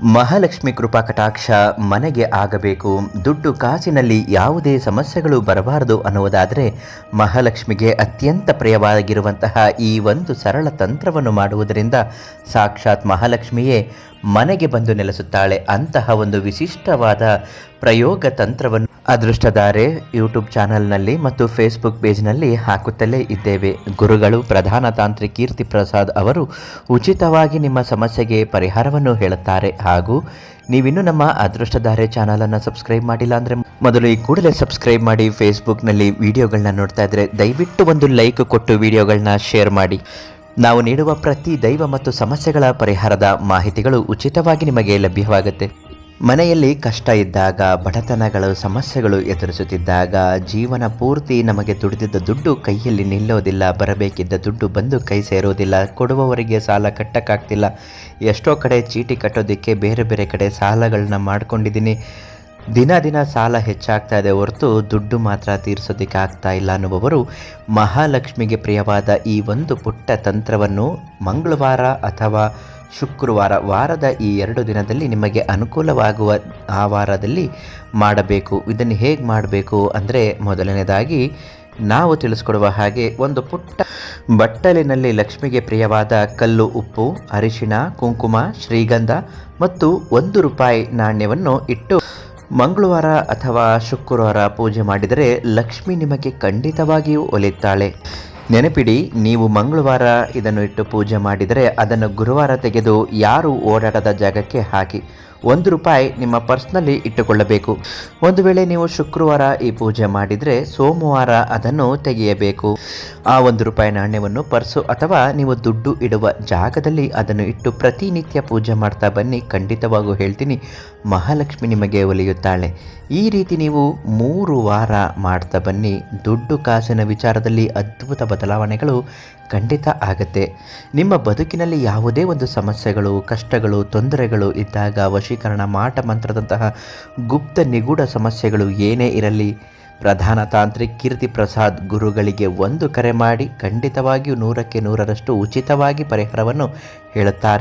ಮಹಾಲಕ್ಷ್ಮಿ ಕೃಪಾ ಕಟಾಕ್ಷ ಮನೆಗೆ ಆಗಬೇಕು. ದುಡ್ಡು ಕಾಸಿನಲ್ಲಿ ಯಾವುದೇ ಸಮಸ್ಯೆಗಳು ಬರಬಾರದು ಅನ್ನುವುದಾದರೆ ಮಹಾಲಕ್ಷ್ಮಿಗೆ ಅತ್ಯಂತ ಪ್ರಿಯವಾಗಿರುವಂತಹ ಈ ಒಂದು ಸರಳ ತಂತ್ರವನ್ನು ಮಾಡುವುದರಿಂದ ಸಾಕ್ಷಾತ್ ಮಹಾಲಕ್ಷ್ಮಿಯೇ ಮನೆಗೆ ಬಂದು ನೆಲೆಸುತ್ತಾಳೆ. ಅಂತಹ ಒಂದು ವಿಶಿಷ್ಟವಾದ ಪ್ರಯೋಗ ತಂತ್ರವನ್ನು ಅದೃಷ್ಟಧಾರೆ ಯೂಟ್ಯೂಬ್ ಚಾನೆಲ್ನಲ್ಲಿ ಮತ್ತು ಫೇಸ್ಬುಕ್ ಪೇಜ್ನಲ್ಲಿ ಹಾಕುತ್ತಲೇ ಇದ್ದೇವೆ. ಗುರುಗಳು ಪ್ರಧಾನ ತಾಂತ್ರಿ ಕೀರ್ತಿ ಪ್ರಸಾದ್ ಅವರು ಉಚಿತವಾಗಿ ನಿಮ್ಮ ಸಮಸ್ಯೆಗೆ ಪರಿಹಾರವನ್ನು ಹೇಳುತ್ತಾರೆ. ಹಾಗೂ ನೀವಿನ್ನೂ ನಮ್ಮ ಅದೃಷ್ಟಧಾರೆ ಚಾನಲನ್ನು ಸಬ್ಸ್ಕ್ರೈಬ್ ಮಾಡಿಲ್ಲ ಅಂದರೆ ಮೊದಲು ಈ ಕೂಡಲೇ ಸಬ್ಸ್ಕ್ರೈಬ್ ಮಾಡಿ ಫೇಸ್ಬುಕ್ನಲ್ಲಿ ವಿಡಿಯೋಗಳನ್ನ ನೋಡ್ತಾ ಇದ್ದರೆ ದಯವಿಟ್ಟು ಒಂದು ಲೈಕ್ ಕೊಟ್ಟು ವಿಡಿಯೋಗಳನ್ನ ಶೇರ್ ಮಾಡಿ. ನಾವು ನೀಡುವ ಪ್ರತಿ ದೈವ ಮತ್ತು ಸಮಸ್ಯೆಗಳ ಪರಿಹಾರದ ಮಾಹಿತಿಗಳು ಉಚಿತವಾಗಿ ನಿಮಗೆ ಲಭ್ಯವಾಗುತ್ತೆ. ಮನೆಯಲ್ಲಿ ಕಷ್ಟ ಇದ್ದಾಗ, ಬಡತನಗಳು, ಸಮಸ್ಯೆಗಳು ಎದುರಿಸುತ್ತಿದ್ದಾಗ, ಜೀವನ ಪೂರ್ತಿ ನಮಗೆ ದುಡಿದಿದ್ದ ದುಡ್ಡು ಕೈಯಲ್ಲಿ ನಿಲ್ಲೋದಿಲ್ಲ, ಬರಬೇಕಿದ್ದ ದುಡ್ಡು ಬಂದು ಕೈ ಸೇರೋದಿಲ್ಲ, ಕೊಡುವವರಿಗೆ ಸಾಲ ಕಟ್ಟಕ್ಕಾಗ್ತಿಲ್ಲ. ಎಷ್ಟೋ ಕಡೆ ಚೀಟಿ ಕಟ್ಟೋದಕ್ಕೆ ಬೇರೆ ಬೇರೆ ಕಡೆ ಸಾಲಗಳನ್ನ ಮಾಡ್ಕೊಂಡಿದ್ದೀನಿ. ದಿನ ದಿನ ಸಾಲ ಹೆಚ್ಚಾಗ್ತಾ ಇದೆ ಹೊರತು ದುಡ್ಡು ಮಾತ್ರ ತೀರಿಸೋದಕ್ಕೆ ಆಗ್ತಾ ಇಲ್ಲ ಅನ್ನುವವರು ಮಹಾಲಕ್ಷ್ಮಿಗೆ ಪ್ರಿಯವಾದ ಈ ಒಂದು ಪುಟ್ಟ ತಂತ್ರವನ್ನು ಮಂಗಳವಾರ ಅಥವಾ ಶುಕ್ರವಾರ, ವಾರದ ಈ ಎರಡು ದಿನದಲ್ಲಿ ನಿಮಗೆ ಅನುಕೂಲವಾಗುವ ಆ ವಾರದಲ್ಲಿ ಮಾಡಬೇಕು. ಇದನ್ನು ಹೇಗೆ ಮಾಡಬೇಕು ಅಂದರೆ ಮೊದಲನೇದಾಗಿ ನಾವು ತಿಳಿಸ್ಕೊಡುವ ಹಾಗೆ ಒಂದು ಪುಟ್ಟ ಬಟ್ಟಲಿನಲ್ಲಿ ಲಕ್ಷ್ಮಿಗೆ ಪ್ರಿಯವಾದ ಕಲ್ಲು, ಉಪ್ಪು, ಅರಿಶಿಣ, ಕುಂಕುಮ, ಶ್ರೀಗಂಧ ಮತ್ತು ಒಂದು ರೂಪಾಯಿ ನಾಣ್ಯವನ್ನು ಇಟ್ಟು ಮಂಗಳವಾರ ಅಥವಾ ಶುಕ್ರವಾರ ಪೂಜೆ ಮಾಡಿದರೆ ಲಕ್ಷ್ಮಿ ನಿಮಗೆ ಖಂಡಿತವಾಗಿಯೂ ಒಲಿತಾಳೆ. ನೆನಪಿಡಿ, ನೀವು ಮಂಗಳವಾರ ಇದನ್ನು ಇಟ್ಟು ಪೂಜೆ ಮಾಡಿದರೆ ಅದನ್ನು ಗುರುವಾರ ತೆಗೆದು ಯಾರು ಓಡಾಡದ ಜಾಗಕ್ಕೆ ಹಾಕಿ. ಒಂದು ರೂಪಾಯಿ ನಿಮ್ಮ ಪರ್ಸ್ನಲ್ಲಿ ಇಟ್ಟುಕೊಳ್ಳಬೇಕು. ಒಂದು ವೇಳೆ ನೀವು ಶುಕ್ರವಾರ ಈ ಪೂಜೆ ಮಾಡಿದರೆ ಸೋಮವಾರ ಅದನ್ನು ತೆಗೆಯಬೇಕು. ಆ ಒಂದು ರೂಪಾಯಿ ನಾಣ್ಯವನ್ನು ಪರ್ಸು ಅಥವಾ ನೀವು ದುಡ್ಡು ಇಡುವ ಜಾಗದಲ್ಲಿ ಅದನ್ನು ಇಟ್ಟು ಪ್ರತಿನಿತ್ಯ ಪೂಜೆ ಮಾಡ್ತಾ ಬನ್ನಿ. ಖಂಡಿತವಾಗೂ ಹೇಳ್ತೀನಿ, ಮಹಾಲಕ್ಷ್ಮಿ ನಿಮಗೆ ಒಲಿಯುತ್ತಾಳೆ. ಈ ರೀತಿ ನೀವು ಮೂರು ವಾರ ಮಾಡ್ತಾ ಬನ್ನಿ. ದುಡ್ಡು ಕಾಸಿನ ವಿಚಾರದಲ್ಲಿ ಅದ್ಭುತ ಬದಲಾವಣೆಗಳು ಖಂಡಿತ ಆಗುತ್ತೆ. ನಿಮ್ಮ ಬದುಕಿನಲ್ಲಿ ಯಾವುದೇ ಒಂದು ಸಮಸ್ಯೆಗಳು, ಕಷ್ಟಗಳು, ತೊಂದರೆಗಳು ಇದ್ದಾಗ ವಶೀಕರಣ ಮಾಟ ಮಂತ್ರದಂತಹ ಗುಪ್ತ ನಿಗೂಢ ಸಮಸ್ಯೆಗಳು ಏನೇ ಇರಲಿ, ಪ್ರಧಾನ ತಾಂತ್ರಿಕ್ ಕೀರ್ತಿ ಪ್ರಸಾದ್ ಗುರುಗಳಿಗೆ ಒಂದು ಕರೆ ಮಾಡಿ ಖಂಡಿತವಾಗಿಯೂ ನೂರಕ್ಕೆ ನೂರರಷ್ಟು ಉಚಿತವಾಗಿ ಪರಿಹಾರವನ್ನು ಹೇಳುತ್ತಾರೆ.